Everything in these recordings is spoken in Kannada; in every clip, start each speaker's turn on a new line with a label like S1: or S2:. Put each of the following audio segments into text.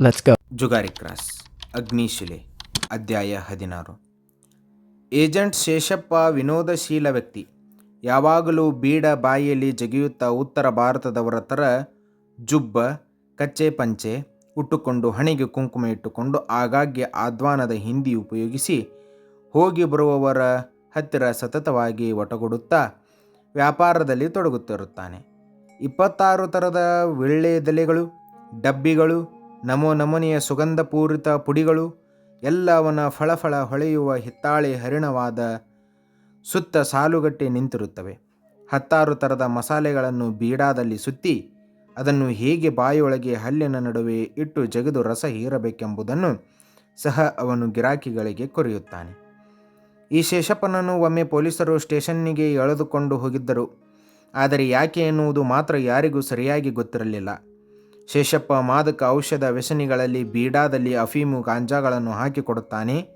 S1: Let's ಗೋ
S2: ಜುಗಾರಿ ಕ್ರಾಸ್, ಅಗ್ನಿಶಿಲೆ, ಅಧ್ಯಾಯ ಹದಿನಾರು. ಏಜೆಂಟ್ ಶೇಷಪ್ಪ ವಿನೋದಶೀಲ ವ್ಯಕ್ತಿ. ಯಾವಾಗಲೂ ಬೀಡ ಬಾಯಿಯಲ್ಲಿ ಜಗಿಯುತ್ತಾ ಉತ್ತರ ಭಾರತದವರ ಥರ ಜುಬ್ಬ, ಕಚ್ಚೆ ಪಂಚೆ ಉಟ್ಟುಕೊಂಡು ಹಣೆಗೆ ಕುಂಕುಮ ಇಟ್ಟುಕೊಂಡು ಆಗಾಗ್ಗೆ ಆದ್ವಾನದ ಹಿಂದಿ ಉಪಯೋಗಿಸಿ ಹೋಗಿ ಬರುವವರ ಹತ್ತಿರ ಸತತವಾಗಿ ಒಟಗೊಡುತ್ತಾ ವ್ಯಾಪಾರದಲ್ಲಿ ತೊಡಗುತ್ತಿರುತ್ತಾನೆ. ಇಪ್ಪತ್ತಾರು ಥರದ ವಿಳ್ಳೆದೆಲೆಗಳು ಡಬ್ಬಿಗಳು ನಮೋ ನಮೂನೆಯ ಸುಗಂಧಪೂರಿತ ಪುಡಿಗಳು ಎಲ್ಲವನ ಫಳಫಳ ಹೊಳೆಯುವ ಹಿತ್ತಾಳೆ ಹರಿಣವಾದ ಸುತ್ತ ಸಾಲುಗಟ್ಟಿ ನಿಂತಿರುತ್ತವೆ. ಹತ್ತಾರು ಥರದ ಮಸಾಲೆಗಳನ್ನು ಬೀಡಾದಲ್ಲಿ ಸುತ್ತಿ, ಅದನ್ನು ಹೇಗೆ ಬಾಯಿಯೊಳಗೆ ಹಲ್ಲಿನ ನಡುವೆ ಇಟ್ಟು ಜಗಿದು ರಸ ಹೀರಬೇಕೆಂಬುದನ್ನು ಸಹ ಅವನು ಗಿರಾಕಿಗಳಿಗೆ ಕೊರೆಯುತ್ತಾನೆ. ಈ ಶೇಷಪ್ಪನನ್ನು ಒಮ್ಮೆ ಪೊಲೀಸರು ಸ್ಟೇಷನ್ನಿಗೆ ಎಳೆದುಕೊಂಡು ಹೋಗಿದ್ದರು. ಆದರೆ ಯಾಕೆ ಎನ್ನುವುದು ಮಾತ್ರ ಯಾರಿಗೂ ಸರಿಯಾಗಿ ಗೊತ್ತಿರಲಿಲ್ಲ. ಶೇಷಪ್ಪ ಮಾದಕ ಔಷಧ ವ್ಯಸನಿಗಳಲ್ಲಿ ಬೀಡಾದಲ್ಲಿ ಅಫೀಮು ಗಾಂಜಾಗಳನ್ನು ಹಾಕಿಕೊಡುತ್ತಾನೆ.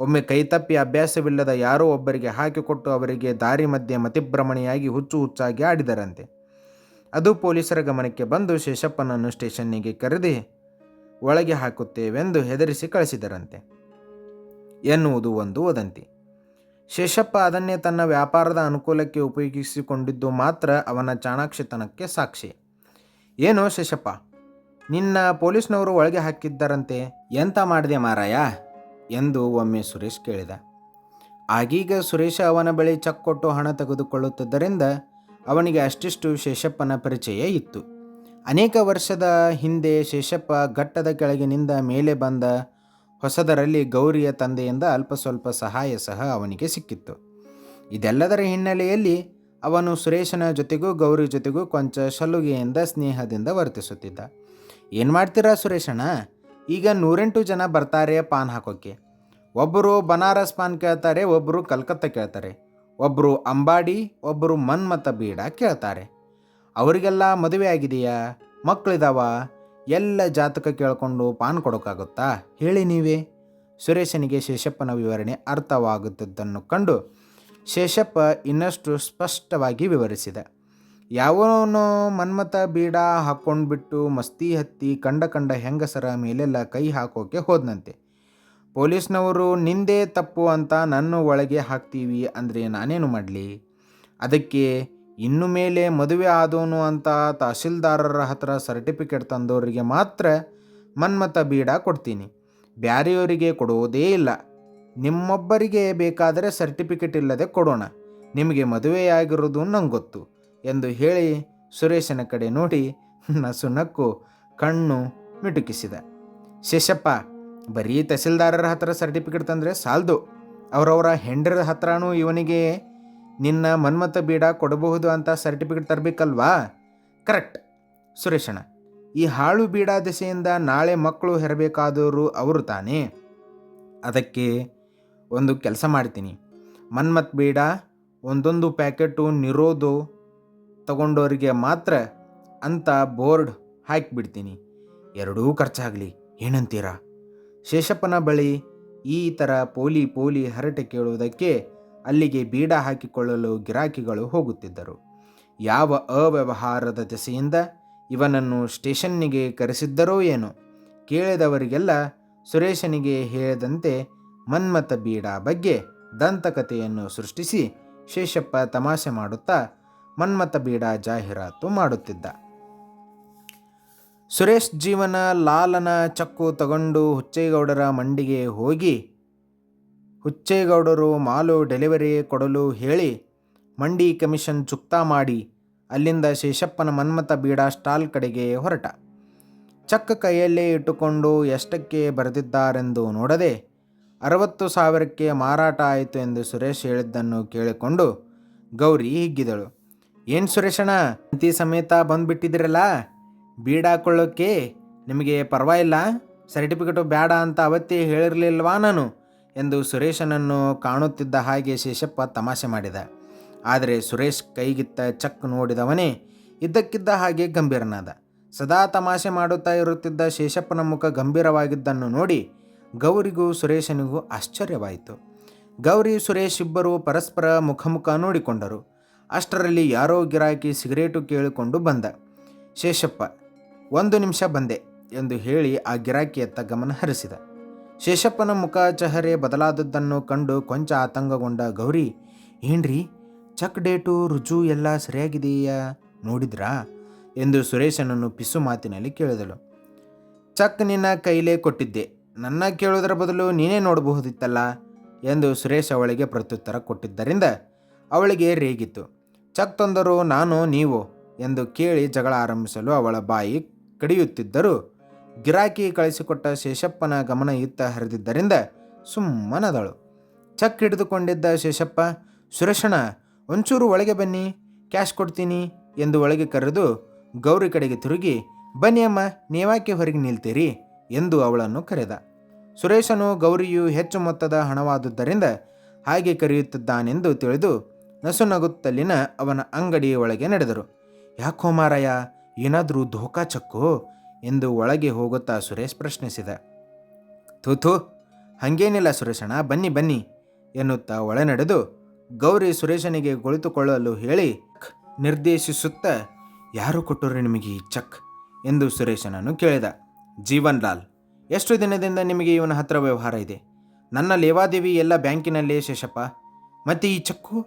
S2: ಒಮ್ಮೆ ಕೈತಪ್ಪಿ ಅಭ್ಯಾಸವಿಲ್ಲದ ಯಾರೋ ಒಬ್ಬರಿಗೆ ಹಾಕಿಕೊಟ್ಟು ಅವರಿಗೆ ದಾರಿ ಮಧ್ಯೆ ಮತಿಭ್ರಮಣೆಯಾಗಿ ಹುಚ್ಚು ಹುಚ್ಚಾಗಿ ಆಡಿದರಂತೆ. ಅದು ಪೊಲೀಸರ ಗಮನಕ್ಕೆ ಬಂದು ಶೇಷಪ್ಪನನ್ನು ಸ್ಟೇಷನ್ನಿಗೆ ಕರೆದಿ ಒಳಗೆ ಹಾಕುತ್ತೇವೆಂದು ಹೆದರಿಸಿ ಕಳಿಸಿದರಂತೆ. ಎನ್ನುವುದು ಒಂದು ವದಂತಿ. ಶೇಷಪ್ಪ ಅದನ್ನೇ ತನ್ನ ವ್ಯಾಪಾರದ ಅನುಕೂಲಕ್ಕೆ ಉಪಯೋಗಿಸಿಕೊಂಡಿದ್ದು ಮಾತ್ರ ಅವನ ಚಾಣಾಕ್ಷತನಕ್ಕೆ ಸಾಕ್ಷಿ. ಏನೋ ಶೇಷಪ್ಪ? ನಿನ್ನ ಪೊಲೀಸ್ನವರು ಒಳಗೆ ಹಾಕಿದ್ದರಂತೆ ಎಂತ ಮಾಡಿದೆ ಮಾರಾಯ? ಎಂದು ಒಮ್ಮೆ ಸುರೇಶ್ ಕೇಳಿದ. ಆಗೀಗ ಸುರೇಶ ಅವನ ಬಳಿ ಚೆಕ್ ಕೊಟ್ಟು ಹಣ ತೆಗೆದುಕೊಳ್ಳುತ್ತಿದ್ದರಿಂದ ಅವನಿಗೆ ಅಷ್ಟಿಷ್ಟು ಶೇಷಪ್ಪನ ಪರಿಚಯ ಇತ್ತು. ಅನೇಕ ವರ್ಷದ ಹಿಂದೆ ಶೇಷಪ್ಪ ಘಟ್ಟದ ಕೆಳಗಿನಿಂದ ಮೇಲೆ ಬಂದ ಹೊಸದರಲ್ಲಿ ಗೌರಿಯ ತಂದೆಯಿಂದ ಅಲ್ಪ ಸ್ವಲ್ಪ ಸಹಾಯ ಸಹ ಅವನಿಗೆ ಸಿಕ್ಕಿತ್ತು. ಇದೆಲ್ಲದರ ಹಿನ್ನೆಲೆಯಲ್ಲಿ ಅವನು ಸುರೇಶನ ಜೊತೆಗೂ ಗೌರಿ ಜೊತೆಗೂ ಕೊಂಚ ಸಲುಗೆಯಿಂದ ಸ್ನೇಹದಿಂದ ವರ್ತಿಸುತ್ತಿದ್ದ. ಏನು ಮಾಡ್ತೀರಾ ಸುರೇಶಣ್ಣ? ಈಗ ನೂರೆಂಟು ಜನ ಬರ್ತಾರೆ ಪಾನ್ ಹಾಕೋಕ್ಕೆ ಒಬ್ಬರು ಬನಾರಸ್ ಪಾನ್ ಕೇಳ್ತಾರೆ ಒಬ್ಬರು ಕಲ್ಕತ್ತಾ ಕೇಳ್ತಾರೆ. ಒಬ್ಬರು ಅಂಬಾಡಿ ಒಬ್ಬರು ಮನ್ಮತ ಬೀಡ ಕೇಳ್ತಾರೆ. ಅವರಿಗೆಲ್ಲ ಮದುವೆ ಆಗಿದೆಯಾ? ಮಕ್ಕಳಿದಾವ ಎಲ್ಲ ಜಾತಕ ಕೇಳಿಕೊಂಡು ಪಾನ್ ಕೊಡೋಕ್ಕಾಗುತ್ತಾ ಹೇಳಿ ನೀವೇ. ಸುರೇಶನಿಗೆ ಶೇಷಪ್ಪನ ವಿವರಣೆ ಅರ್ಥವಾಗುತ್ತಿದ್ದನ್ನು ಕಂಡು ಶೇಷಪ್ಪ ಇನ್ನಷ್ಟು ಸ್ಪಷ್ಟವಾಗಿ ವಿವರಿಸಿದ. ಯಾವನೋ ಮನ್ಮತ ಬೀಡ ಹಾಕ್ಕೊಂಡ್ಬಿಟ್ಟು ಮಸ್ತಿ ಹತ್ತಿ ಕಂಡ ಕಂಡ ಹೆಂಗಸರ ಮೇಲೆಲ್ಲ ಕೈ ಹಾಕೋಕೆ ಹೋದ್ನಂತೆ. ಪೊಲೀಸ್ನವರು ನಿಂದೇ ತಪ್ಪು ಅಂತ ನನ್ನ ಒಳಗೆ ಹಾಕ್ತೀವಿ ಅಂದರೆ ನಾನೇನು ಮಾಡಲಿ? ಅದಕ್ಕೆ ಇನ್ನು ಮೇಲೆ ಮದುವೆ ಆದೋನು ಅಂತ ತಹಸೀಲ್ದಾರರ ಹತ್ರ ಸರ್ಟಿಫಿಕೇಟ್ ತಂದವರಿಗೆ ಮಾತ್ರ ಮನ್ಮತ ಬೀಡ ಕೊಡ್ತೀನಿ. ಬ್ಯಾರೆಯವರಿಗೆ ಕೊಡುವುದೇ ಇಲ್ಲ. ನಿಮ್ಮೊಬ್ಬರಿಗೆ ಬೇಕಾದರೆ ಸರ್ಟಿಫಿಕೇಟ್ ಇಲ್ಲದೆ ಕೊಡೋಣ. ನಿಮಗೆ ಮದುವೆಯಾಗಿರೋದು ನಂಗೆ ಗೊತ್ತು ಎಂದು ಹೇಳಿ ಸುರೇಶನ ಕಡೆ ನೋಡಿ ನಸು ನಕ್ಕು ಕಣ್ಣು ಮಿಟುಕಿಸಿದ. ಶೇಷಪ್ಪ, ಬರೀ ತಹಸೀಲ್ದಾರರ ಹತ್ರ ಸರ್ಟಿಫಿಕೇಟ್ ತಂದರೆ ಸಾಲದು. ಅವರವರ ಹೆಂಡರ ಹತ್ರನೂ ಇವನಿಗೆ ನಿನ್ನ ಮನ್ಮತ ಬೀಡ ಕೊಡಬಹುದು ಅಂತ ಸರ್ಟಿಫಿಕೇಟ್ ತರಬೇಕಲ್ವಾ? ಕರೆಕ್ಟ್ ಸುರೇಶಣ ಈ ಹಾಳು ಬೀಡ ದೆಸೆಯಿಂದ ನಾಳೆ ಮಕ್ಕಳು ಹೆರಬೇಕಾದವರು ಅವರು ತಾನೇ? ಅದಕ್ಕೆ ಒಂದು ಕೆಲಸ ಮಾಡ್ತೀನಿ. ಮನ್ಮತ್ ಬೇಡ, ಒಂದೊಂದು ಪ್ಯಾಕೆಟು ನಿರೋಧು ತಗೊಂಡೋರಿಗೆ ಮಾತ್ರ ಅಂತ ಬೋರ್ಡ್ ಹಾಕಿಬಿಡ್ತೀನಿ. ಎರಡೂ ಖರ್ಚಾಗಲಿ. ಏನಂತೀರಾ? ಶೇಷಪ್ಪನ ಬಳಿ ಈ ಥರ ಪೋಲಿ ಪೋಲಿ ಹರಟೆ ಕೇಳುವುದಕ್ಕೆ ಅಲ್ಲಿಗೆ ಬೀಡ ಹಾಕಿಕೊಳ್ಳಲು ಗಿರಾಕಿಗಳು ಹೋಗುತ್ತಿದ್ದರು. ಯಾವ ಅವ್ಯವಹಾರದ ದೆಸೆಯಿಂದ ಇವನನ್ನು ಸ್ಟೇಷನ್ನಿಗೆ ಕರೆಸಿದ್ದರೋ ಏನೋ? ಕೇಳಿದವರಿಗೆಲ್ಲ ಸುರೇಶನಿಗೆ ಹೇಳಿದಂತೆ ಮನ್ಮತ ಬೀಡ ಬಗ್ಗೆ ದಂತಕಥೆಯನ್ನು ಸೃಷ್ಟಿಸಿ ಶೇಷಪ್ಪ ತಮಾಷೆ ಮಾಡುತ್ತಾ ಮನ್ಮತ ಬೀಡ ಜಾಹೀರಾತು ಮಾಡುತ್ತಿದ್ದ. ಸುರೇಶ್ ಜೀವನ ಲಾಲನ ಚಕ್ಕು ತಗೊಂಡು ಹುಚ್ಚೇಗೌಡರ ಮಂಡಿಗೆ ಹೋಗಿ ಹುಚ್ಚೇಗೌಡರು ಮಾಲು ಡೆಲಿವರಿ ಕೊಡಲು ಹೇಳಿ ಮಂಡಿ ಕಮಿಷನ್ ಚುಕ್ತಾ ಮಾಡಿ ಅಲ್ಲಿಂದ ಶೇಷಪ್ಪನ ಮನ್ಮತ ಬೀಡ ಸ್ಟಾಲ್ ಕಡೆಗೆ ಹೊರಟ. ಚಕ್ಕ ಕೈಯಲ್ಲೇ ಇಟ್ಟುಕೊಂಡು ಎಷ್ಟಕ್ಕೆ ಬರೆದಿದ್ದಾರೆಂದು ನೋಡದೆ ಅರವತ್ತು ಸಾವಿರಕ್ಕೆ ಮಾರಾಟ ಆಯಿತು ಎಂದು ಸುರೇಶ್ ಹೇಳಿದ್ದನ್ನು ಕೇಳಿಕೊಂಡು ಗೌರಿ ಹಿಗ್ಗಿದಳು. ಏನು ಸುರೇಶಣ್ಣ ಅಂತಿ ಸಮೇತ ಬಂದುಬಿಟ್ಟಿದ್ರಲ್ಲ ಬೀಡ ಹಾಕೊಳ್ಳೋಕ್ಕೆ ನಿಮಗೆ ಪರವಾಗಿಲ್ಲ? ಸರ್ಟಿಫಿಕೇಟು ಬೇಡ ಅಂತ ಅವತ್ತೇ ಹೇಳಿರಲಿಲ್ವಾ ನಾನು? ಎಂದು ಸುರೇಶನನ್ನು ಕಾಣುತ್ತಿದ್ದ ಹಾಗೆ ಶೇಷಪ್ಪ ತಮಾಷೆ ಮಾಡಿದ. ಆದರೆ ಸುರೇಶ್ ಕೈಗಿತ್ತ ಚಕ್ ನೋಡಿದವನೇ ಇದ್ದಕ್ಕಿದ್ದ ಹಾಗೆ ಗಂಭೀರನಾದ. ಸದಾ ತಮಾಷೆ ಮಾಡುತ್ತಾ ಇರುತ್ತಿದ್ದ ಶೇಷಪ್ಪನ ಮುಖ ಗಂಭೀರವಾಗಿದ್ದನ್ನು ನೋಡಿ ಗೌರಿಗೂ ಸುರೇಶನಿಗೂ ಆಶ್ಚರ್ಯವಾಯಿತು. ಗೌರಿ, ಸುರೇಶ್ ಇಬ್ಬರು ಪರಸ್ಪರ ಮುಖಮುಖ ನೋಡಿಕೊಂಡರು. ಅಷ್ಟರಲ್ಲಿ ಯಾರೋ ಗಿರಾಕಿ ಸಿಗರೇಟು ಕೇಳಿಕೊಂಡು ಬಂದ. ಶೇಷಪ್ಪ, ಒಂದು ನಿಮಿಷ ಬಂದೆ ಎಂದು ಹೇಳಿ ಆ ಗಿರಾಕಿಯತ್ತ ಗಮನ ಹರಿಸಿದ. ಶೇಷಪ್ಪನ ಮುಖ ಚಹರೆ ಬದಲಾದದ್ದನ್ನು ಕಂಡು ಕೊಂಚ ಆತಂಕಗೊಂಡ ಗೌರಿ, ಏನ್ರಿ, ಚಕ್ ಡೇಟು, ರುಜು ಎಲ್ಲ ಸರಿಯಾಗಿದೆಯಾ? ನೋಡಿದ್ರಾ? ಎಂದು ಸುರೇಶನನ್ನು ಪಿಸು ಮಾತಿನಲ್ಲಿ ಕೇಳಿದಳು. ಚಕ್ ನಿನ್ನ ಕೈಲೇ ಕೊಟ್ಟಿದ್ದೆ. ನನ್ನ ಕೇಳುವುದರ ಬದಲು ನೀನೇ ನೋಡಬಹುದಿತ್ತಲ್ಲ? ಎಂದು ಸುರೇಶ್ ಅವಳಿಗೆ ಪ್ರತ್ಯುತ್ತರ ಕೊಟ್ಟಿದ್ದರಿಂದ ಅವಳಿಗೆ ರೇಗಿತ್ತು. ಚಕ್ ತಂದರು ನಾನು ನೀವು ಎಂದು ಕೇಳಿ ಜಗಳ ಆರಂಭಿಸಲು ಅವಳ ಬಾಯಿ ಕಡಿಯುತ್ತಿದ್ದರೂ ಗಿರಾಕಿ ಕಳಿಸಿಕೊಟ್ಟ ಶೇಷಪ್ಪನ ಗಮನ ಇತ್ತ ಹರಿದಿದ್ದರಿಂದ ಸುಮ್ಮನದಳು. ಚಕ್ ಹಿಡಿದುಕೊಂಡಿದ್ದ ಶೇಷಪ್ಪ, ಸುರೇಶಣ್ಣ, ಒಂಚೂರು ಒಳಗೆ ಬನ್ನಿ, ಕ್ಯಾಶ್ ಕೊಡ್ತೀನಿ ಎಂದು ಒಳಗೆ ಕರೆದು ಗೌರಿ ಕಡೆಗೆ ತಿರುಗಿ, ಬನ್ನಿ ಅಮ್ಮ ನೀವಾಕೆ ಹೊರಗೆ ನಿಲ್ತೀರಿ? ಎಂದು ಅವಳನ್ನು ಕರೆದ. ಸುರೇಶನು ಗೌರಿಯು ಹೆಚ್ಚು ಮೊತ್ತದ ಹಣವಾದುದರಿಂದ ಹಾಗೆ ಕರೆಯುತ್ತಿದ್ದಾನೆಂದು ತಿಳಿದು ನಸುನಗುತ್ತಲಿನ ಅವನ ಅಂಗಡಿಯ ಒಳಗೆ ನಡೆದರು. ಯಾಕೋ ಮಾರಾಯ ಏನಾದರೂ ಧೋಕಾ ಚಕ್ಕು? ಎಂದು ಒಳಗೆ ಹೋಗುತ್ತಾ ಸುರೇಶ್ ಪ್ರಶ್ನಿಸಿದ. ಥೂ ಹಾಗೇನಿಲ್ಲ ಸುರೇಶಣ್ಣ, ಬನ್ನಿ ಬನ್ನಿ, ಎನ್ನುತ್ತಾ ಒಳ ನಡೆದು ಗೌರಿ ಸುರೇಶನಿಗೆ ಕುಳಿತುಕೊಳ್ಳಲು ಹೇಳಿ ನಿರ್ದೇಶಿಸುತ್ತಾ ಯಾರು ಕೊಟ್ಟರು ನಿಮಗೆ ಈ ಚಕ್ ಎಂದು ಸುರೇಶನನ್ನು ಕೇಳಿದ. ಜೀವನ್ ಲಾಲ್. ಎಷ್ಟು ದಿನದಿಂದ ನಿಮಗೆ ಇವನ ಹತ್ರ ವ್ಯವಹಾರ ಇದೆ? ನನ್ನ ಲೇವಾದೇವಿ ಎಲ್ಲ ಬ್ಯಾಂಕಿನಲ್ಲೇ ಶೇಷಪ್ಪ. ಮತ್ತು ಈ ಚಕ್ಕು?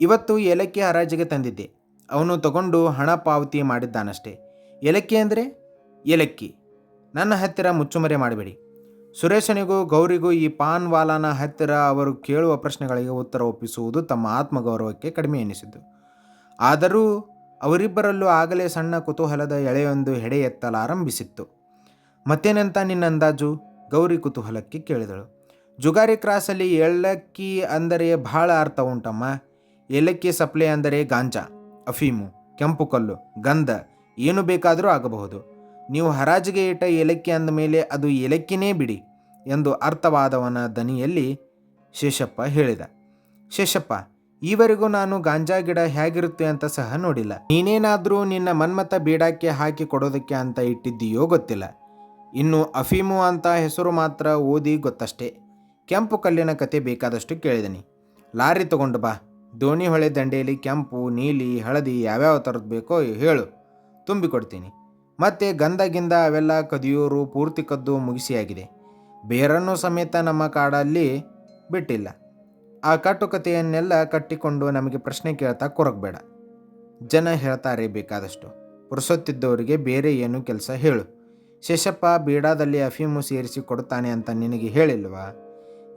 S2: ಇವತ್ತು ಏಲಕ್ಕಿ ಹರಾಜಿಗೆ ತಂದಿದ್ದೆ. ಅವನು ತಗೊಂಡು ಹಣ ಪಾವತಿ ಮಾಡಿದ್ದಾನಷ್ಟೇ. ಏಲಕ್ಕಿ ಅಂದರೆ? ಏಲಕ್ಕಿ. ನನ್ನ ಹತ್ತಿರ ಮುಚ್ಚುಮರೆ ಮಾಡಬೇಡಿ. ಸುರೇಶನಿಗೂ ಗೌರಿಗೂ ಈ ಪಾನ್ ವಾಲಾನ ಹತ್ತಿರ ಅವರು ಕೇಳುವ ಪ್ರಶ್ನೆಗಳಿಗೆ ಉತ್ತರ ಒಪ್ಪಿಸುವುದು ತಮ್ಮ ಆತ್ಮಗೌರವಕ್ಕೆ ಕಡಿಮೆ ಎನಿಸಿದ್ದು. ಆದರೂ ಅವರಿಬ್ಬರಲ್ಲೂ ಆಗಲೇ ಸಣ್ಣ ಕುತೂಹಲದ ಎಳೆಯೊಂದು ಎತ್ತಲಾರಂಭಿಸಿತ್ತು. ಮತ್ತೇನಂತ ನಿನ್ನ ಅಂದಾಜು? ಗೌರಿ ಕುತೂಹಲಕ್ಕೆ ಕೇಳಿದಳು. ಜುಗಾರಿ ಕ್ರಾಸಲ್ಲಿ ಏಲಕ್ಕಿ ಅಂದರೆ ಭಾಳ ಅರ್ಥ ಉಂಟಮ್ಮ. ಏಲಕ್ಕಿ ಸಪ್ಲೈ ಅಂದರೆ ಗಾಂಜಾ, ಅಫೀಮು, ಕೆಂಪು ಕಲ್ಲು, ಗಂಧ, ಏನು ಬೇಕಾದರೂ ಆಗಬಹುದು. ನೀವು ಹರಾಜಿಗೆ ಇಟ್ಟ ಏಲಕ್ಕಿ ಅಂದ ಮೇಲೆ ಅದು ಏಲಕ್ಕಿನೇ ಬಿಡಿ ಎಂದು ಅರ್ಥವಾದವನ ದನಿಯಲ್ಲಿ ಶೇಷಪ್ಪ ಹೇಳಿದ. ಶೇಷಪ್ಪ, ಈವರೆಗೂ ನಾನು ಗಾಂಜಾ ಗಿಡ ಹೇಗಿರುತ್ತೆ ಅಂತ ಸಹ ನೋಡಿಲ್ಲ. ನೀನೇನಾದರೂ ನಿನ್ನ ಮನ್ಮತ ಬೀಡಾಕ್ಕೆ ಹಾಕಿ ಕೊಡೋದಕ್ಕೆ ಅಂತ ಇಟ್ಟಿದ್ದೀಯೋ ಗೊತ್ತಿಲ್ಲ. ಇನ್ನು ಅಫೀಮು ಅಂತ ಹೆಸರು ಮಾತ್ರ ಓದಿ ಗೊತ್ತಷ್ಟೇ. ಕೆಂಪು ಕಲ್ಲಿನ ಕತೆ ಬೇಕಾದಷ್ಟು ಕೇಳಿದನಿ. ಲಾರಿ ತಗೊಂಡು ಬಾ. ದೋಣಿ ಹೊಳೆ ದಂಡೆಯಲ್ಲಿ ಕೆಂಪು, ನೀಲಿ, ಹಳದಿ ಯಾವ್ಯಾವ ಥರದ್ದು ಬೇಕೋ ಹೇಳು. ತುಂಬಿಕೊಡ್ತೀನಿ ಮತ್ತು ಗಂಧಗಿಂದ ಅವೆಲ್ಲ ಕದಿಯೋರು ಪೂರ್ತಿ ಕದ್ದು ಮುಗಿಸಿಯಾಗಿದೆ. ಬೇರನ್ನು ಸಮೇತ ನಮ್ಮ ಕಾಡಲ್ಲಿ ಬಿಟ್ಟಿಲ್ಲ. ಆ ಕಟ್ಟುಕತೆಯನ್ನೆಲ್ಲ ಕಟ್ಟಿಕೊಂಡು ನಮಗೆ ಪ್ರಶ್ನೆ ಕೇಳ್ತಾ ಕೊರಗಬೇಡ. ಜನ ಹೇಳ್ತಾರೆ ಬೇಕಾದಷ್ಟು. ಪುರುಸೊತ್ತಿದ್ದವರಿಗೆ ಬೇರೆ ಏನು ಕೆಲಸ ಹೇಳು. ಶೇಷಪ್ಪ ಬೀಡಾದಲ್ಲಿ ಅಫೀಮು ಸೇರಿಸಿ ಕೊಡುತ್ತಾನೆ ಅಂತ ನಿನಗೆ ಹೇಳಿಲ್ವಾ?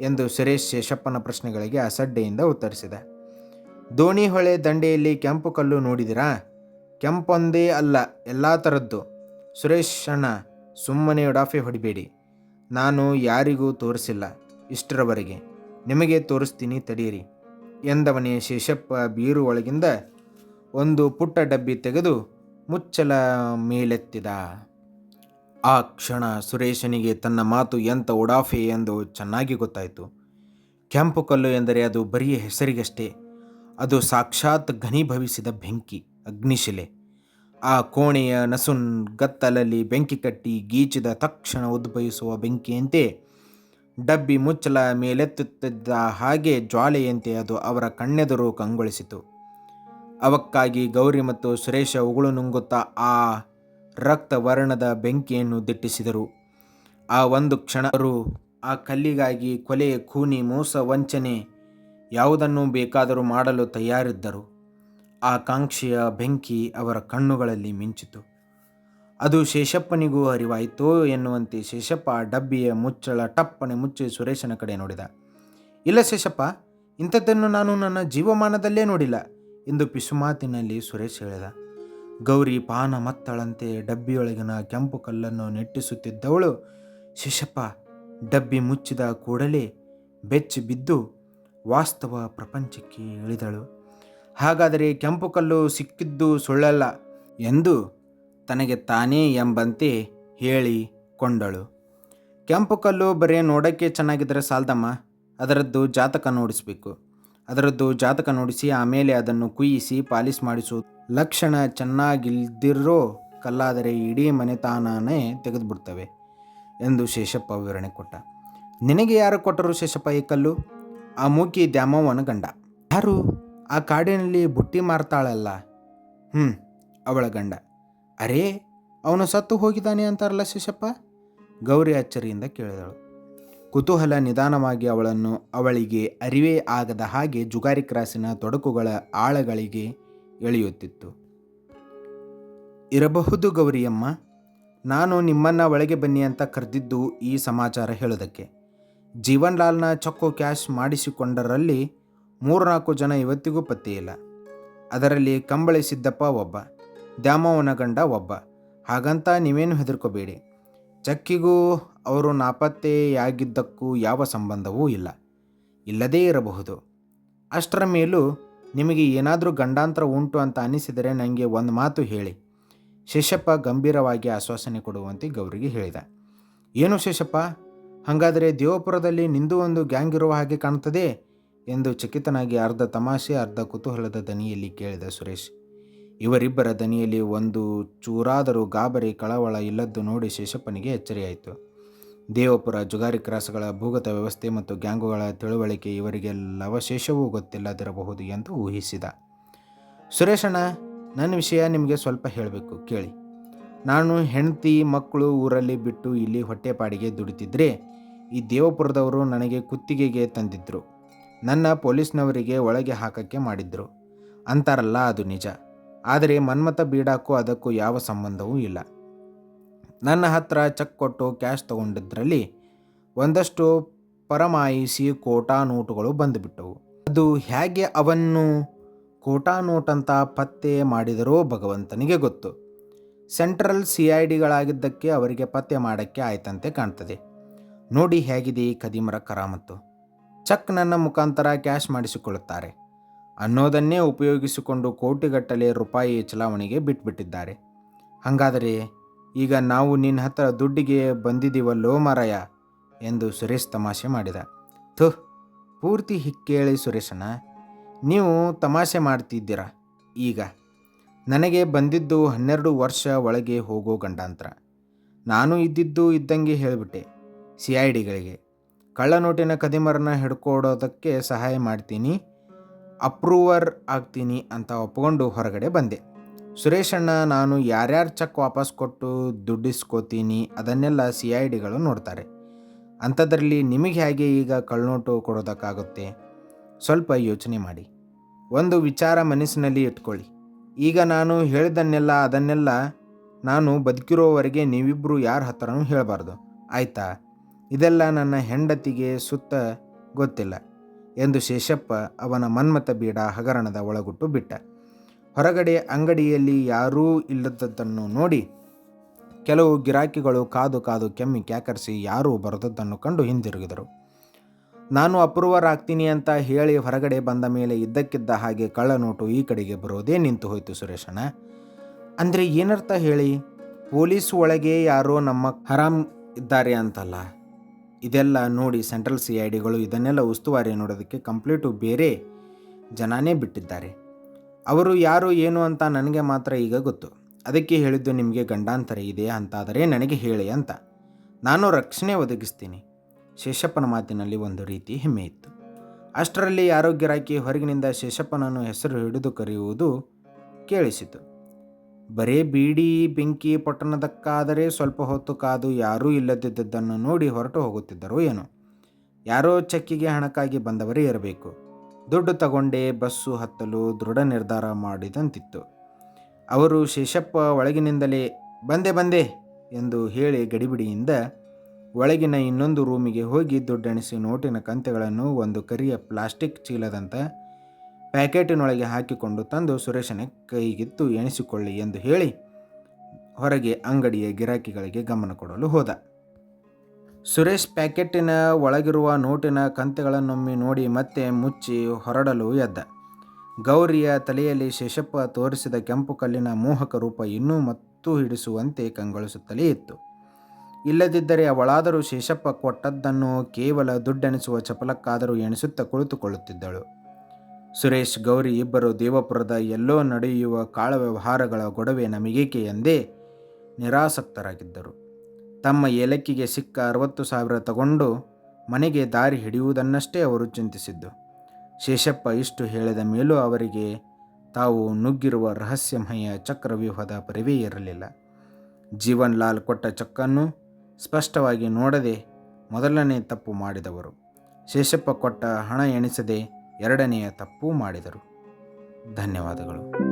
S2: ಎಂದು ಸುರೇಶ್ ಶೇಷಪ್ಪನ ಪ್ರಶ್ನೆಗಳಿಗೆ ಅಸಡ್ಡೆಯಿಂದ ಉತ್ತರಿಸಿದ. ದೋಣಿ ಹೊಳೆ ದಂಡೆಯಲ್ಲಿ ಕೆಂಪು ಕಲ್ಲು ನೋಡಿದಿರಾ? ಕೆಂಪೊಂದೇ ಅಲ್ಲ, ಎಲ್ಲ ಥರದ್ದು ಸುರೇಶ್ ಅಣ್ಣ, ಸುಮ್ಮನೆ ಉಡಾಫೆ ಹೊಡಿಬೇಡಿ. ನಾನು ಯಾರಿಗೂ ತೋರಿಸಿಲ್ಲ, ಇಷ್ಟರವರೆಗೆ. ನಿಮಗೆ ತೋರಿಸ್ತೀನಿ ತಡೆಯಿರಿ ಎಂದವನೇ ಶೇಷಪ್ಪ ಬೀರು ಒಳಗಿಂದ ಒಂದು ಪುಟ್ಟ ಡಬ್ಬಿ ತೆಗೆದು ಮುಚ್ಚಲ ಮೇಲೆತ್ತಿದ. ಆ ಕ್ಷಣ ಸುರೇಶನಿಗೆ ತನ್ನ ಮಾತು ಎಂಥ ಉಡಾಫೆ ಎಂದು ಚೆನ್ನಾಗಿ ಗೊತ್ತಾಯಿತು. ಕೆಂಪು ಕಲ್ಲು ಎಂದರೆ ಅದು ಬರೀ ಹೆಸರಿಗಷ್ಟೇ. ಅದು ಸಾಕ್ಷಾತ್ ಘನೀಭವಿಸಿದ ಬೆಂಕಿ, ಅಗ್ನಿಶಿಲೆ. ಆ ಕೋಣೆಯ ನಸುನ್ ಗತ್ತಲಲ್ಲಿ ಬೆಂಕಿ ಕಟ್ಟಿ ಗೀಚಿದ ತಕ್ಷಣ ಉದ್ಭವಿಸುವ ಬೆಂಕಿಯಂತೆ, ಡಬ್ಬಿ ಮುಚ್ಚಲ ಮೇಲೆತ್ತುತ್ತಿದ್ದ ಹಾಗೆ ಜ್ವಾಲೆಯಂತೆ ಅದು ಅವರ ಕಣ್ಣೆದುರು ಕಂಗೊಳಿಸಿತು. ಅವಕ್ಕಾಗಿ ಗೌರಿ ಮತ್ತು ಸುರೇಶ ಉಗುಳು ನುಂಗುತ್ತಾ ಆ ರಕ್ತ ವರ್ಣದ ಬೆಂಕಿಯನ್ನು ದಿಟ್ಟಿಸಿದರು. ಆ ಒಂದು ಕ್ಷಣ ಅವರು ಆ ಕಲ್ಲಿಗಾಗಿ ಕೊಲೆ, ಖೂನಿ, ಮೋಸ, ವಂಚನೆ ಯಾವುದನ್ನು ಬೇಕಾದರೂ ಮಾಡಲು ತಯಾರಿದ್ದರು. ಆಕಾಂಕ್ಷೆಯ ಬೆಂಕಿ ಅವರ ಕಣ್ಣುಗಳಲ್ಲಿ ಮಿಂಚಿತು. ಅದು ಶೇಷಪ್ಪನಿಗೂ ಅರಿವಾಯಿತೋ ಎನ್ನುವಂತೆ ಶೇಷಪ್ಪ ಡಬ್ಬಿಯ ಮುಚ್ಚಳ ಟಪ್ಪನೆ ಮುಚ್ಚಿ ಸುರೇಶನ ಕಡೆ ನೋಡಿದ. ಇಲ್ಲ ಶೇಷಪ್ಪ, ಇಂಥದ್ದನ್ನು ನಾನು ನನ್ನ ಜೀವಮಾನದಲ್ಲೇ ನೋಡಿಲ್ಲ ಎಂದು ಪಿಸುಮಾತಿನಲ್ಲಿ ಸುರೇಶ್ ಹೇಳಿದ. ಗೌರಿ ಪಾನ ಮತ್ತಳಂತೆ ಡಬ್ಬಿಯೊಳಗಿನ ಕೆಂಪು ಕಲ್ಲನ್ನು ನೆಟ್ಟಿಸುತ್ತಿದ್ದವಳು. ಶಿಶಪ್ಪ ಡಬ್ಬಿ ಮುಚ್ಚಿದ ಕೂಡಲೇ ಬೆಚ್ಚಿ ಬಿದ್ದು ವಾಸ್ತವ ಪ್ರಪಂಚಕ್ಕೆ ಇಳಿದಳು. ಹಾಗಾದರೆ ಕೆಂಪು ಕಲ್ಲು ಸಿಕ್ಕಿದ್ದು ಸುಳ್ಳಲ್ಲ ಎಂದು ತನಗೆ ತಾನೇ ಎಂಬಂತೆ ಹೇಳಿಕೊಂಡಳು ಕೆಂಪು ಕಲ್ಲು ಬರೀ ನೋಡೋಕ್ಕೆ ಚೆನ್ನಾಗಿದ್ದರೆ ಸಾಲ್ದಮ್ಮ, ಅದರದ್ದು ಜಾತಕ ನೋಡಿಸ್ಬೇಕು. ಅದರದ್ದು ಜಾತಕ ನೋಡಿಸಿ, ಆಮೇಲೆ ಅದನ್ನು ಕುಯ್ಯಿಸಿ ಪಾಲಿಸ್ ಮಾಡಿಸು. ಲಕ್ಷಣ ಚೆನ್ನಾಗಿಲ್ದಿರೋ ಕಲ್ಲಾದರೆ ಇಡೀ ಮನೆತಾನೇ ತೆಗೆದುಬಿಡ್ತವೆ ಎಂದು ಶೇಷಪ್ಪ ವಿವರಣೆ ಕೊಟ್ಟ. ನಿನಗೆ ಯಾರು ಕೊಟ್ಟರು ಶೇಷಪ್ಪ ಈ ಕಲ್ಲು? ಆ ಮೂಕಿ ದ್ಯಾಮವ್ವನ ಗಂಡ. ಯಾರು? ಆ ಕಾಡಿನಲ್ಲಿ ಬುಟ್ಟಿ ಮಾರ್ತಾಳಲ್ಲ. ಹ್ಞೂ ಅವಳ ಗಂಡ. ಅರೇ, ಅವನು ಸತ್ತು ಹೋಗಿದ್ದಾನೆ ಅಂತಾರಲ್ಲ ಶೇಷಪ್ಪ? ಗೌರಿ ಅಚ್ಚರಿಯಿಂದ ಕೇಳಿದಳು. ಕುತೂಹಲ ನಿಧಾನವಾಗಿ ಅವಳನ್ನು ಅವಳಿಗೆ ಅರಿವೇ ಆಗದ ಹಾಗೆ ಜುಗಾರಿ ಕ್ರಾಸಿನ ತೊಡಕುಗಳ ಆಳಗಳಿಗೆ ಎಳೆಯುತ್ತಿತ್ತು. ಇರಬಹುದು ಗೌರಿಯಮ್ಮ, ನಾನು ನಿಮ್ಮನ್ನ ಒಳಗೆ ಬನ್ನಿ ಅಂತ ಕರೆದಿದ್ದು ಈ ಸಮಾಚಾರ ಹೇಳೋದಕ್ಕೆ. ಜೀವನ್ಲಾಲ್ನ ಚೊಕ್ಕು ಕ್ಯಾಶ್ ಮಾಡಿಸಿಕೊಂಡರಲ್ಲಿ ಮೂರ್ನಾಲ್ಕು ಜನ ಇವತ್ತಿಗೂ ಪತ್ತೆಯಿಲ್ಲ ಅದರಲ್ಲಿ ಕಂಬಳಿ ಸಿದ್ದಪ್ಪ ಒಬ್ಬ ದ್ಯಾಮವನ ಗಂಡ ಒಬ್ಬ. ಹಾಗಂತ ನೀವೇನು ಹೆದರ್ಕೋಬೇಡಿ. ಚಕ್ಕಿಗೂ ಅವರು ನಾಪತ್ತೆಯಾಗಿದ್ದಕ್ಕೂ ಯಾವ ಸಂಬಂಧವೂ ಇಲ್ಲ. ಇಲ್ಲದೇ ಇರಬಹುದು. ಅಷ್ಟರ ಮೇಲೂ ನಿಮಗೆ ಏನಾದರೂ ಗಂಡಾಂತರ ಉಂಟು ಅಂತ ಅನಿಸಿದರೆ ನನಗೆ ಒಂದು ಮಾತು ಹೇಳಿ. ಶೇಷಪ್ಪ ಗಂಭೀರವಾಗಿ ಆಶ್ವಾಸನೆ ಕೊಡುವಂತೆ ಗೌರಿಗೆ ಹೇಳಿದ. ಏನು ಶೇಷಪ್ಪ? ಹಾಗಾದರೆ ದೇವಪುರದಲ್ಲಿ ನಿಂದು ಒಂದು ಗ್ಯಾಂಗ್ ಇರುವ ಹಾಗೆ ಕಾಣ್ತದೆ? ಎಂದು ಚಕಿತನಾಗಿ ಅರ್ಧ ತಮಾಷೆ, ಅರ್ಧ ಕುತೂಹಲದ ದನಿಯಲ್ಲಿ ಕೇಳಿದ ಸುರೇಶ್. ಇವರಿಬ್ಬರ ದನಿಯಲ್ಲಿ ಒಂದು ಚೂರಾದರೂ ಗಾಬರಿ, ಕಳವಳ ಇಲ್ಲದ್ದು ನೋಡಿ ಶೇಷಪ್ಪನಿಗೆ ಎಚ್ಚರಿಯಾಯಿತು. ದೇವಪುರ ಜುಗಾರಿ ಕ್ರಾಸ್ಗಳ ಭೂಗತ ವ್ಯವಸ್ಥೆ ಮತ್ತು ಗ್ಯಾಂಗುಗಳ ತಿಳುವಳಿಕೆ ಇವರಿಗೆ ಲವಶೇಷವೂ ಗೊತ್ತಿಲ್ಲದಿರಬಹುದು ಎಂದು ಊಹಿಸಿದ. ಸುರೇಶಣ್ಣ, ನನ್ನ ವಿಷಯ ನಿಮಗೆ ಸ್ವಲ್ಪ ಹೇಳಬೇಕು, ಕೇಳಿ. ನಾನು ಹೆಂಡತಿ, ಮಕ್ಕಳು ಊರಲ್ಲಿ ಬಿಟ್ಟು ಇಲ್ಲಿ ಹೊಟ್ಟೆಪಾಡಿಗೆ ದುಡಿತಿದ್ರೆ ಈ ದೇವಪುರದವರು ನನಗೆ ಕುತ್ತಿಗೆಗೆ ತಂದಿದ್ದರು ನನ್ನ ಪೊಲೀಸ್ನವರಿಗೆ ಒಳಗೆ ಹಾಕಕ್ಕೆ ಮಾಡಿದ್ರು. ಅಂತಾರಲ್ಲ ಅದು ನಿಜ. ಆದರೆ ಮನ್ಮಥ ಬೀಡಾಕ್ಕೂ ಅದಕ್ಕೂ ಯಾವ ಸಂಬಂಧವೂ ಇಲ್ಲ. ನನ್ನ ಹತ್ರ ಚೆಕ್ ಕೊಟ್ಟು ಕ್ಯಾಶ್ ತಗೊಂಡಿದ್ರಲ್ಲಿ ಒಂದಷ್ಟು ಪರಮಾಯಿಸಿ ಕೋಟಾ ನೋಟುಗಳು ಬಂದುಬಿಟ್ಟವು. ಅದು ಹೇಗೆ ಅವನ್ನು ಕೋಟಾ ನೋಟ್ ಅಂತ ಪತ್ತೆ ಮಾಡಿದರೋ ಭಗವಂತನಿಗೆ ಗೊತ್ತು. ಸೆಂಟ್ರಲ್ ಸಿ ಐ ಡಿಗಳಾಗಿದ್ದಕ್ಕೆ ಅವರಿಗೆ ಪತ್ತೆ ಮಾಡೋಕ್ಕೆ ಆಯ್ತಂತೆ ಕಾಣ್ತದೆ. ನೋಡಿ ಹೇಗಿದೆ ಈ ಕದೀಮರ ಕರಾಮತ್ತು. ಚಕ್ ನನ್ನ ಮುಖಾಂತರ ಕ್ಯಾಶ್ ಮಾಡಿಸಿಕೊಳ್ಳುತ್ತಾರೆ. ಅನ್ನೋದನ್ನೇ ಉಪಯೋಗಿಸಿಕೊಂಡು ಕೋಟಿಗಟ್ಟಲೆ ರೂಪಾಯಿ ಚಲಾವಣೆಗೆ ಬಿಟ್ಬಿಟ್ಟಿದ್ದಾರೆ. ಹಾಗಾದರೆ ಈಗ ನಾವು ನಿನ್ನ ಹತ್ರ ದುಡ್ಡಿಗೆ ಬಂದಿದ್ದೀವಲ್ಲೋ ಮಾರಾಯ ಎಂದು ಸುರೇಶ್ ತಮಾಷೆ ಮಾಡಿದ. ಥು, ಪೂರ್ತಿ ಹಿಕ್ಕೇಳಿ ಸುರೇಶನ, ನೀವು ತಮಾಷೆ ಮಾಡ್ತಿದ್ದೀರ ಈಗ. ನನಗೆ ಬಂದಿದ್ದು ಹನ್ನೆರಡು ವರ್ಷ ಒಳಗೆ ಹೋಗೋ ಗಂಡಾಂತರ. ನಾನು ಇದ್ದಿದ್ದು ಇದ್ದಂಗೆ ಹೇಳಿಬಿಟ್ಟೆ ಸಿ ಐ ಡಿಗಳಿಗೆ. ಕಳ್ಳನೋಟಿನ ಕದಿಮರನ್ನ ಹಿಡ್ಕೊಡೋದಕ್ಕೆ ಸಹಾಯ ಮಾಡ್ತೀನಿ ಅಪ್ರೂವರ್ ಆಗ್ತೀನಿ ಅಂತ ಒಪ್ಕೊಂಡು ಹೊರಗಡೆ ಬಂದೆ. ಸುರೇಶಣ್ಣ ನಾನು ಯಾರ್ಯಾರು ಚೆಕ್ ವಾಪಸ್ ಕೊಟ್ಟು ದುಡ್ಡಿಸ್ಕೋತೀನಿ, ಅದನ್ನೆಲ್ಲ ಸಿ ಐ ಡಿಗಳು ನೋಡ್ತಾರೆ. ಅಂಥದ್ರಲ್ಲಿ ನಿಮಗೆ ಹೇಗೆ ಈಗ ಕಳ್ನೋಟು ಕೊಡೋದಕ್ಕಾಗುತ್ತೆ? ಸ್ವಲ್ಪ ಯೋಚನೆ ಮಾಡಿ. ಒಂದು ವಿಚಾರ ಮನಸ್ಸಿನಲ್ಲಿ ಇಟ್ಕೊಳ್ಳಿ. ಈಗ ನಾನು ಹೇಳಿದನ್ನೆಲ್ಲ, ಅದನ್ನೆಲ್ಲ ನಾನು ಬದುಕಿರೋವರೆಗೆ ನೀವಿಬ್ಬರು ಯಾರ ಹತ್ರನೂ ಹೇಳಬಾರ್ದು. ಆಯಿತಾ? ಇದೆಲ್ಲ ನನ್ನ ಹೆಂಡತಿಗೆ ಸುತ್ತ ಗೊತ್ತಿಲ್ಲ. ಎಂದು ಶೇಷಪ್ಪ ಅವನ ಮನ್ಮಥ ಬೀಡ ಹಗರಣದ ಒಳಗುಟ್ಟು ಬಿಟ್ಟ. ಹೊರಗಡೆ ಅಂಗಡಿಯಲ್ಲಿ ಯಾರೂ ಇಲ್ಲದದ್ದನ್ನು ನೋಡಿ ಕೆಲವು ಗಿರಾಕಿಗಳು ಕಾದು ಕಾದು ಕೆಮ್ಮಿ ಕ್ಯಾಕರಿಸಿ ಯಾರೂ ಬರದದ್ದನ್ನು ಕಂಡು ಹಿಂದಿರುಗಿದರು. ನಾನು ಅಪ್ರೂವರಾಗ್ತೀನಿ ಅಂತ ಹೇಳಿ ಹೊರಗಡೆ ಬಂದ ಮೇಲೆ ಇದ್ದಕ್ಕಿದ್ದ ಹಾಗೆ ಕಳ್ಳನೋಟು ಈ ಕಡೆಗೆ ಬರೋದೇ ನಿಂತು ಹೋಯಿತು ಸುರೇಶಣ್ಣ. ಅಂದರೆ ಏನರ್ಥ ಹೇಳಿ? ಪೊಲೀಸ್ ಒಳಗೆ ಯಾರೋ ನಮ್ಮ ಹರಾಮ್ ಇದ್ದಾರೆ ಅಂತಲ್ಲ. ಇದೆಲ್ಲ ನೋಡಿ ಸೆಂಟ್ರಲ್ ಸಿ ಐ ಡಿಗಳು ಇದನ್ನೆಲ್ಲ ಉಸ್ತುವಾರಿ ನೋಡೋದಕ್ಕೆ ಕಂಪ್ಲೀಟು ಬೇರೆ ಜನನೇ ಬಿಟ್ಟಿದ್ದಾರೆ. ಅವರು ಯಾರು, ಏನು ಅಂತ ನನಗೆ ಮಾತ್ರ ಈಗ ಗೊತ್ತು. ಅದಕ್ಕೆ ಹೇಳಿದ್ದು ನಿಮಗೆ ಗಂಡಾಂತರ ಇದೆ ಅಂತಾದರೆ ನನಗೆ ಹೇಳಿ ಅಂತ. ನಾನು ರಕ್ಷಣೆ ಒದಗಿಸ್ತೀನಿ. ಶೇಷಪ್ಪನ ಮಾತಿನಲ್ಲಿ ಒಂದು ರೀತಿ ಹೆಮ್ಮೆ ಇತ್ತು. ಅಷ್ಟರಲ್ಲಿ ಗಿರಾಕಿ ಹೊರಗಿನಿಂದ ಶೇಷಪ್ಪನನ್ನು ಹೆಸರು ಹಿಡಿದು ಕರೆಯುವುದು ಕೇಳಿಸಿತು. ಬರೇ ಬೀಡಿ ಬೆಂಕಿ ಪೊಟ್ಟಣದಕ್ಕಾದರೆ ಸ್ವಲ್ಪ ಹೊತ್ತು ಕಾದು ಯಾರೂ ಇಲ್ಲದಿದ್ದದ್ದನ್ನು ನೋಡಿ ಹೊರಟು ಹೋಗುತ್ತಿದ್ದರು ಏನೋ? ಯಾರೋ ಚೆಕ್ಕಿಗೆ ಹಣಕ್ಕಾಗಿ ಬಂದವರೇ ಇರಬೇಕು. ದುಡ್ಡು ತಗೊಂಡೇ ಬಸ್ಸು ಹತ್ತಲು ದೃಢ ನಿರ್ಧಾರ ಮಾಡಿದಂತಿತ್ತು. ಅವರು ಶೇಷಪ್ಪ ಒಳಗಿನಿಂದಲೇ, ಬಂದೆ ಬಂದೆ ಎಂದು ಹೇಳಿ ಗಡಿಬಿಡಿಯಿಂದ ಒಳಗಿನ ಇನ್ನೊಂದು ರೂಮಿಗೆ ಹೋಗಿ ದುಡ್ಡೆಣಿಸಿ ನೋಟಿನ ಕಂತೆಗಳನ್ನು ಒಂದು ಕರಿಯ ಪ್ಲಾಸ್ಟಿಕ್ ಚೀಲದಂಥ ಪ್ಯಾಕೆಟಿನೊಳಗೆ ಹಾಕಿಕೊಂಡು ತಂದು ಸುರೇಶನ ಕೈಗಿತ್ತು ಎಣಿಸಿಕೊಳ್ಳಿ ಎಂದು ಹೇಳಿ ಹೊರಗೆ ಅಂಗಡಿಯ ಗಿರಾಕಿಗಳಿಗೆ ಗಮನ ಕೊಡಲು ಹೋದ. ಸುರೇಶ್ ಪ್ಯಾಕೆಟಿನ ಒಳಗಿರುವ ನೋಟಿನ ಕಂತೆಗಳನ್ನೊಮ್ಮೆ ನೋಡಿ ಮತ್ತೆ ಮುಚ್ಚಿ ಹೊರಡಲು ಎದ್ದ. ಗೌರಿಯ ತಲೆಯಲ್ಲಿ ಶೇಷಪ್ಪ ತೋರಿಸಿದ ಕೆಂಪು ಕಲ್ಲಿನ ಮೋಹಕ ರೂಪ ಇನ್ನೂ ಮತ್ತು ಹಿಡಿಸುವಂತೆ ಕಂಗೊಳಿಸುತ್ತಲೇ ಇತ್ತು. ಇಲ್ಲದಿದ್ದರೆ ಅವಳಾದರೂ ಶೇಷಪ್ಪ ಕೊಟ್ಟದ್ದನ್ನು ಕೇವಲ ದುಡ್ಡೆನಿಸುವ ಚಪಲಕ್ಕಾದರೂ ಎಣಿಸುತ್ತಾ ಕುಳಿತುಕೊಳ್ಳುತ್ತಿದ್ದಳು. ಸುರೇಶ್, ಗೌರಿ ಇಬ್ಬರು ದೇವಪುರದ ಎಲ್ಲೋ ನಡೆಯುವ ಕಾಳ ವ್ಯವಹಾರಗಳ ಗೊಡವೆ ನಮಗೇಕೆ ಎಂದೇ ನಿರಾಸಕ್ತರಾಗಿದ್ದರು. ತಮ್ಮ ಏಲಕ್ಕಿಗೆ ಸಿಕ್ಕ ಅರವತ್ತು ಸಾವಿರ ತಗೊಂಡು ಮನೆಗೆ ದಾರಿ ಹಿಡಿಯುವುದನ್ನಷ್ಟೇ ಅವರು ಚಿಂತಿಸಿದ್ದು. ಶೇಷಪ್ಪ ಇಷ್ಟು ಹೇಳಿದ ಮೇಲೂ ಅವರಿಗೆ ತಾವು ನುಗ್ಗಿರುವ ರಹಸ್ಯಮಯ ಚಕ್ರವ್ಯೂಹದ ಪರಿವೇ ಇರಲಿಲ್ಲ. ಜೀವನ್ ಲಾಲ್ ಕೊಟ್ಟ ಚಕ್ಕನ್ನು ಸ್ಪಷ್ಟವಾಗಿ ನೋಡದೆ ಮೊದಲನೇ ತಪ್ಪು ಮಾಡಿದವರು. ಶೇಷಪ್ಪ ಕೊಟ್ಟ ಹಣ ಎಣಿಸದೆ ಎರಡನೆಯ ತಪ್ಪು ಮಾಡಿದರು. ಧನ್ಯವಾದಗಳು.